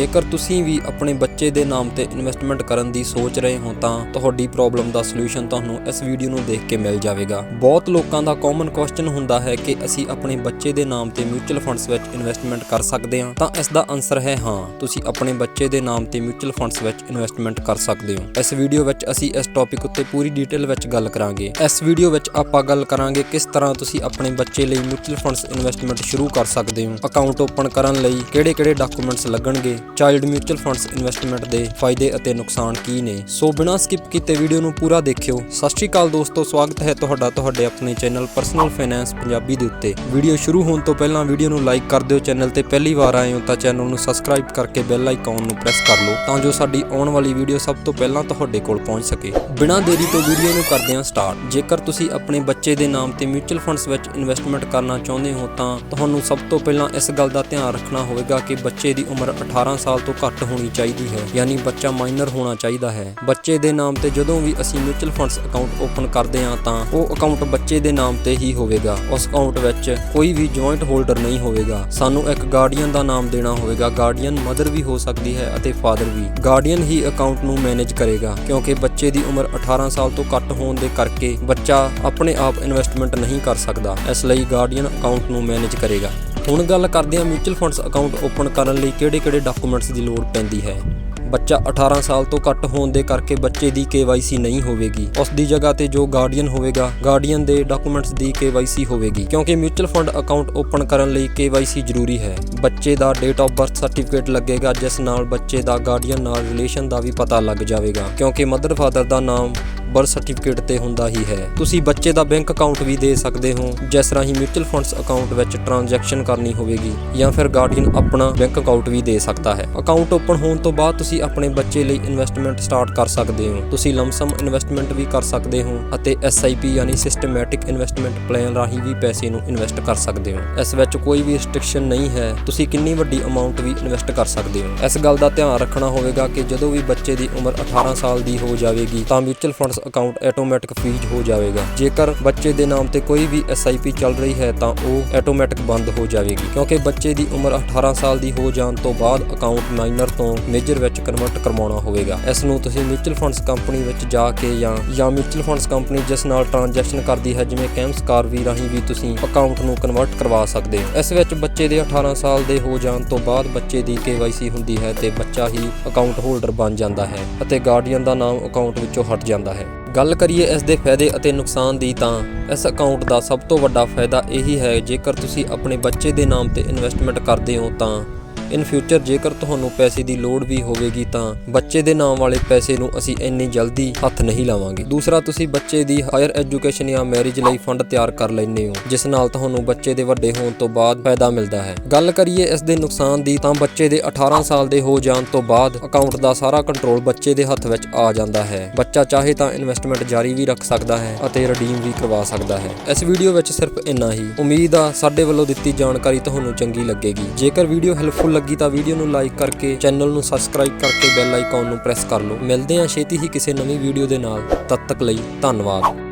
ਜੇਕਰ ਤੁਸੀਂ ਵੀ ਆਪਣੇ ਬੱਚੇ ਦੇ ਨਾਮ ਤੇ ਇਨਵੈਸਟਮੈਂਟ ਕਰਨ ਦੀ ਸੋਚ ਰਹੇ ਹੋ ਤਾਂ ਤੁਹਾਡੀ ਪ੍ਰੋਬਲਮ ਦਾ ਸੋਲੂਸ਼ਨ ਤੁਹਾਨੂੰ ਇਸ ਵੀਡੀਓ ਨੂੰ ਦੇਖ ਕੇ ਮਿਲ ਜਾਵੇਗਾ। ਬਹੁਤ ਲੋਕਾਂ ਦਾ ਕਾਮਨ ਕੁਐਸਚਨ ਹੁੰਦਾ ਹੈ ਕਿ ਅਸੀਂ ਆਪਣੇ ਬੱਚੇ ਦੇ ਨਾਮ ਤੇ ਮਿਊਚੁਅਲ ਫੰਡਸ ਵਿੱਚ ਇਨਵੈਸਟਮੈਂਟ ਕਰ ਸਕਦੇ ਹਾਂ ਤਾਂ ਇਸ ਦਾ ਆਨਸਰ ਹੈ ਹਾਂ, ਤੁਸੀਂ ਆਪਣੇ ਬੱਚੇ ਦੇ ਨਾਮ ਤੇ ਮਿਊਚੁਅਲ ਫੰਡਸ ਵਿੱਚ ਇਨਵੈਸਟਮੈਂਟ ਕਰ ਸਕਦੇ ਹੋ। ਇਸ ਵੀਡੀਓ ਵਿੱਚ ਅਸੀਂ ਇਸ ਟੌਪਿਕ ਉੱਤੇ ਪੂਰੀ ਡਿਟੇਲ ਵਿੱਚ ਗੱਲ ਕਰਾਂਗੇ। ਇਸ ਵੀਡੀਓ ਵਿੱਚ ਆਪਾਂ ਗੱਲ ਕਰਾਂਗੇ ਕਿਸ ਤਰ੍ਹਾਂ ਤੁਸੀਂ ਆਪਣੇ ਬੱਚੇ ਲਈ ਮਿਊਚੁਅਲ ਫੰਡਸ ਇਨਵੈਸਟਮੈਂਟ ਸ਼ੁਰੂ ਕਰ ਸਕਦੇ ਹੋ। ਅਕਾਊਂਟ ਓਪਨ ਕਰਨ ਲਈ ਕਿਹੜੇ-ਕਿਹੜੇ ਡਾਕੂਮੈਂਟਸ ਲੱਗਣਗੇ? ਚਾਈਲਡ ਮਿਊਚੁਅਲ ਫੰਡਸ ਇਨਵੈਸਟਮੈਂਟ ਦੇ ਫਾਇਦੇ ਅਤੇ ਨੁਕਸਾਨ ਕੀ ਨੇ? ਸੋ ਬਿਨਾਂ ਸਕਿਪ ਕੀਤੇ ਵੀਡੀਓ ਨੂੰ ਪੂਰਾ ਦੇਖਿਓ। ਸਤਿ ਸ਼੍ਰੀ ਅਕਾਲ ਦੋਸਤੋ, ਸਵਾਗਤ ਹੈ ਤੁਹਾਡਾ ਤੁਹਾਡੇ ਆਪਣੇ ਚੈਨਲ ਪਰਸਨਲ ਫਾਈਨੈਂਸ ਪੰਜਾਬੀ ਦੇ ਉੱਤੇ। ਵੀਡੀਓ ਸ਼ੁਰੂ ਹੋਣ ਤੋਂ ਪਹਿਲਾਂ ਵੀਡੀਓ ਨੂੰ ਲਾਈਕ ਕਰ ਦਿਓ, ਚੈਨਲ ਤੇ ਪਹਿਲੀ ਵਾਰ ਆਏ ਹੋ ਤਾਂ ਚੈਨਲ ਨੂੰ ਸਬਸਕ੍ਰਾਈਬ ਕਰਕੇ ਬੈਲ ਆਈਕਨ ਨੂੰ ਪ੍ਰੈਸ ਕਰ ਲਓ ਤਾਂ ਜੋ ਸਾਡੀ ਆਉਣ ਵਾਲੀ ਵੀਡੀਓ ਸਭ ਤੋਂ ਪਹਿਲਾਂ ਤੁਹਾਡੇ ਕੋਲ ਪਹੁੰਚ ਸਕੇ। ਬਿਨਾਂ ਦੇਰੀ ਤੋਂ ਵੀਡੀਓ ਨੂੰ ਕਰਦੇ ਹਾਂ ਸਟਾਰਟ ਜੇਕਰ ਤੁਸੀਂ ਆਪਣੇ ਬੱਚੇ ਦੇ ਨਾਮ ਤੇ ਮਿਊਚੁਅਲ ਫੰਡਸ ਵਿੱਚ ਇਨਵੈਸਟਮੈਂਟ ਕਰਨਾ ਚਾਹੁੰਦੇ ਹੋ ਤਾਂ ਤੁਹਾਨੂੰ ਸਭ ਤੋਂ ਪਹਿਲਾਂ ਇਸ ਗੱਲ ਦਾ ਧਿਆਨ ਰੱਖਣਾ ਹੋਵੇਗਾ ਕਿ ਬੱਚੇ ਦੀ ਉਮਰ 18 ਸਾਲ ਤੋਂ ਘੱਟ ਹੋਣੀ ਚਾਹੀਦੀ ਹੈ, ਯਾਨੀ ਬੱਚਾ ਮਾਈਨਰ ਹੋਣਾ ਚਾਹੀਦਾ ਹੈ। ਬੱਚੇ ਦੇ ਨਾਮ ਤੇ ਜਦੋਂ ਵੀ ਅਸੀਂ ਮਿਊਚੁਅਲ ਫੰਡਸ ਅਕਾਊਂਟ ਓਪਨ ਕਰਦੇ ਹਾਂ ਤਾਂ ਉਹ ਅਕਾਊਂਟ ਬੱਚੇ ਦੇ ਨਾਮ ਤੇ ਹੀ ਹੋਵੇਗਾ। ਉਸ ਅਕਾਊਂਟ ਵਿੱਚ ਕੋਈ ਵੀ ਜੁਆਇੰਟ ਹੋਲਡਰ ਨਹੀਂ ਹੋਵੇਗਾ। ਸਾਨੂੰ ਇੱਕ ਗਾਰਡੀਅਨ ਦਾ ਨਾਮ ਦੇਣਾ ਹੋਵੇਗਾ। ਗਾਰਡੀਅਨ ਮਦਰ ਵੀ ਹੋ ਸਕਦੀ ਹੈ ਅਤੇ ਫਾਦਰ ਵੀ। ਗਾਰਡੀਅਨ ਹੀ ਅਕਾਊਂਟ ਨੂੰ ਮੈਨੇਜ ਕਰੇਗਾ, ਕਿਉਂਕਿ ਬੱਚੇ ਦੀ ਉਮਰ 18 ਸਾਲ ਤੋਂ ਘੱਟ ਹੋਣ ਦੇ ਕਰਕੇ ਬੱਚਾ ਆਪਣੇ ਆਪ ਇਨਵੈਸਟਮੈਂਟ ਨਹੀਂ ਕਰ ਸਕਦਾ। ਇਸ ਲਈ ਗਾਰਡੀਅਨ ਅਕਾਊਂਟ ਨੂੰ ਮੈਨੇਜ ਕਰੇਗਾ। ਹੁਣ ਗੱਲ ਕਰਦੇ ਹਾਂ ਮਿਊਚੁਅਲ ਫੰਡਸ ਅਕਾਊਂਟ ਓਪਨ ਕਰਨ ਲਈ ਕਿਹੜੇ-ਕਿਹੜੇ ਡਾਕੂਮੈਂਟਸ ਦੀ ਲੋੜ ਪੈਂਦੀ ਹੈ। ਬੱਚਾ 18 ਸਾਲ ਤੋਂ ਘੱਟ ਹੋਣ ਦੇ ਕਰਕੇ ਬੱਚੇ ਦੀ KYC ਨਹੀਂ ਹੋਵੇਗੀ। ਉਸ ਦੀ ਜਗ੍ਹਾ ਤੇ ਜੋ ਗਾਰਡੀਅਨ ਹੋਵੇਗਾ ਗਾਰਡੀਅਨ ਦੇ ਡਾਕੂਮੈਂਟਸ ਦੀ KYC ਹੋਵੇਗੀ। ਕਿਉਂਕਿ ਮਿਊਚੁਅਲ ਫੰਡ ਅਕਾਊਂਟ ਓਪਨ ਕਰਨ ਲਈ KYC ਜ਼ਰੂਰੀ ਹੈ। ਬੱਚੇ ਦਾ ਡੇਟ ਆਫ ਬਰਥ ਸਰਟੀਫਿਕੇਟ ਲੱਗੇਗਾ, ਜਿਸ ਨਾਲ ਬੱਚੇ ਦਾ ਗਾਰਡੀਅਨ ਨਾਲ ਰਿਲੇਸ਼ਨ ਦਾ ਵੀ ਪਤਾ ਲੱਗ ਜਾਵੇਗਾ। ਕਿਉਂਕਿ ਮਦਰ ਫਾਦਰ ਦਾ ਨਾਮ ਬਰਥ ਸਰਟੀਫਿਕੇਟ ਤੇ ਹੁੰਦਾ ਹੀ ਹੈ। ਤੁਸੀਂ ਬੱਚੇ ਦਾ ਬੈਂਕ ਅਕਾਊਂਟ ਵੀ ਦੇ ਸਕਦੇ ਹੋ, ਜਿਸ ਰਾਹੀਂ ਮਿਊਚੁਅਲ ਫੰਡਸ ਅਕਾਊਂਟ ਵਿੱਚ ਟ੍ਰਾਂਜੈਕਸ਼ਨ ਕਰਨੀ ਹੋਵੇਗੀ ਜਾਂ ਫਿਰ ਗਾਰਡੀਅਨ ਆਪਣਾ ਬੈਂਕ ਅਕਾਊਂਟ ਵੀ ਦੇ ਸਕਦਾ ਹੈ। ਅਕਾਊਂਟ ਓਪਨ ਹੋਣ ਤੋਂ ਬਾਅਦ ਤੁਸੀਂ ਆਪਣੇ ਬੱਚੇ ਲਈ ਇਨਵੈਸਟਮੈਂਟ ਸਟਾਰਟ ਕਰ ਸਕਦੇ ਹੋ। ਤੁਸੀਂ ਲਮਸਮ ਇਨਵੈਸਟਮੈਂਟ ਵੀ ਕਰ ਸਕਦੇ ਹੋ ਅਤੇ SIP ਯਾਨੀ ਸਿਸਟਮੈਟਿਕ ਇਨਵੈਸਟਮੈਂਟ ਪਲਾਨ ਰਾਹੀਂ ਵੀ ਪੈਸੇ ਨੂੰ ਇਨਵੈਸਟ ਕਰ ਸਕਦੇ ਹੋ। ਇਸ ਵਿੱਚ ਕੋਈ ਵੀ ਰਿਸਟ੍ਰਿਕਸ਼ਨ ਨਹੀਂ ਹੈ। ਤੁਸੀਂ ਕਿੰਨੀ ਵੱਡੀ ਅਮਾਉਂਟ ਵੀ ਇਨਵੈਸਟ ਕਰ ਸਕਦੇ ਹੋ। ਇਸ ਗੱਲ ਦਾ ਧਿਆਨ ਰੱਖਣਾ ਹੋਵੇਗਾ ਕਿ ਜਦੋਂ ਵੀ ਬੱਚੇ ਦੀ ਉਮਰ 18 ਸਾਲ ਦੀ ਹੋ ਜਾਵੇਗੀ ਤਾਂ mutual funds account automatic freeze ਹੋ ਜਾਵੇਗਾ। ਜੇਕਰ ਬੱਚੇ ਦੇ ਨਾਮ ਤੇ ਕੋਈ ਵੀ SIP ਚੱਲ ਰਹੀ ਹੈ, ਤਾਂ ਉਹ ਆਟੋਮੈਟਿਕ ਬੰਦ ਹੋ ਜਾਵੇਗੀ। ਕਿਉਂਕਿ ਬੱਚੇ ਦੀ ਉਮਰ 18 ਸਾਲ ਦੀ ਹੋ ਜਾਣ ਤੋਂ ਬਾਅਦ ਅਕਾਊਂਟ ਮਾਈਨਰ ਤੋਂ ਮੇਜਰ ਵਿੱਚ ਕਨਵਰਟ ਕਰਵਾਉਣਾ ਹੋਵੇਗਾ। ਇਸ ਨੂੰ ਤੁਸੀਂ ਮਿਊਚੁਅਲ ਫੰਡਸ ਕੰਪਨੀ ਵਿੱਚ ਜਾ ਕੇ ਜਾਂ ਜਾਂ ਮਿਊਚੁਅਲ ਫੰਡਸ ਕੰਪਨੀ ਜਿਸ ਨਾਲ ਟ੍ਰਾਂਜੈਕਸ਼ਨ ਕਰਦੀ ਹੈ, ਜਿਵੇਂ ਕੈਮਸ ਕਾਰ ਵੀ ਰਾਹੀਂ ਵੀ ਤੁਸੀਂ ਅਕਾਊਂਟ ਨੂੰ ਕਨਵਰਟ ਕਰਵਾ ਸਕਦੇ ਹੋ। ਇਸ ਵਿੱਚ ਬੱਚੇ ਦੇ 18 ਸਾਲ ਦੇ ਹੋ ਜਾਣ ਤੋਂ ਬਾਅਦ ਬੱਚੇ ਦੀ KYC ਹੁੰਦੀ ਹੈ ਤੇ ਬੱਚਾ ਹੀ ਅਕਾਊਂਟ ਹੋਲਡਰ ਬਣ ਜਾਂਦਾ ਹੈ ਅਤੇ ਗਾਰਡੀਅਨ ਦਾ ਨਾਮ ਅਕਾਊਂਟ ਵਿੱਚੋਂ ਹਟ ਜਾਂਦਾ ਹੈ। ਗੱਲ ਕਰੀਏ ਇਸ ਦੇ ਫਾਇਦੇ ਅਤੇ ਨੁਕਸਾਨ ਦੀ ਤਾਂ ਇਸ ਅਕਾਊਂਟ ਦਾ ਸਭ ਤੋਂ ਵੱਡਾ ਫਾਇਦਾ ਇਹੀ ਹੈ ਜੇਕਰ ਤੁਸੀਂ ਆਪਣੇ ਬੱਚੇ ਦੇ ਨਾਮ ਤੇ ਇਨਵੈਸਟਮੈਂਟ ਕਰਦੇ ਹੋ ਤਾਂ। ਇਨ ਫਿਊਚਰ ਜੇਕਰ ਤੁਹਾਨੂੰ ਪੈਸੇ ਦੀ ਲੋੜ ਵੀ ਹੋਵੇਗੀ ਤਾਂ ਬੱਚੇ ਦੇ ਨਾਮ ਵਾਲੇ ਪੈਸੇ ਨੂੰ ਅਸੀਂ ਇੰਨੀ ਜਲਦੀ ਹੱਥ ਨਹੀਂ ਲਾਵਾਂਗੇ। ਦੂਸਰਾ, ਤੁਸੀਂ ਬੱਚੇ ਦੀ ਹਾਇਰ ਐਜੂਕੇਸ਼ਨ ਜਾਂ ਮੈਰਿਜ ਲਈ ਫੰਡ ਤਿਆਰ ਕਰ ਲੈਂਦੇ ਹੋ, ਜਿਸ ਨਾਲ ਤੁਹਾਨੂੰ ਬੱਚੇ ਦੇ ਵੱਡੇ ਹੋਣ ਤੋਂ ਬਾਅਦ ਫਾਇਦਾ ਮਿਲਦਾ ਹੈ। ਗੱਲ ਕਰੀਏ ਇਸ ਦੇ ਨੁਕਸਾਨ ਦੀ, ਤਾਂ ਬੱਚੇ ਦੇ 18 ਸਾਲ ਦੇ ਹੋ ਜਾਣ ਤੋਂ ਬਾਅਦ ਅਕਾਊਂਟ ਦਾ ਸਾਰਾ ਕੰਟਰੋਲ ਬੱਚੇ ਦੇ ਹੱਥ ਵਿੱਚ ਆ ਜਾਂਦਾ ਹੈ। ਬੱਚਾ ਚਾਹੇ ਤਾਂ ਇਨਵੈਸਟਮੈਂਟ ਜਾਰੀ ਵੀ ਰੱਖ ਸਕਦਾ ਹੈ ਅਤੇ ਰਿਡੀਮ ਵੀ ਕਰਵਾ ਸਕਦਾ ਹੈ। ਇਸ ਵੀਡੀਓ ਵਿੱਚ ਸਿਰਫ ਇੰਨਾ ਹੀ। ਉਮੀਦ ਆ, ਸਾਡੇ ਵੱਲੋਂ ਦਿੱਤੀ ਜਾਣਕਾਰੀ ਤੁਹਾਨੂੰ ਚੰਗੀ ਲੱਗੇਗੀ। ਜੇਕਰ ਵੀਡੀਓ ਹੈਲਪਫੁਲ ਲੱਗੀ ਤਾਂ ਵੀਡੀਓ ਨੂੰ ਲਾਈਕ ਕਰਕੇ, ਚੈਨਲ ਨੂੰ ਸਬਸਕ੍ਰਾਈਬ ਕਰਕੇ ਬੈਲ ਆਈਕਨ ਨੂੰ ਪ੍ਰੈਸ ਕਰ ਲਓ। ਮਿਲਦੇ ਹਾਂ ਛੇਤੀ ਹੀ ਕਿਸੇ ਨਵੀਂ ਵੀਡੀਓ ਦੇ ਨਾਲ। ਤਦ ਤੱਕ ਲਈ ਧੰਨਵਾਦ।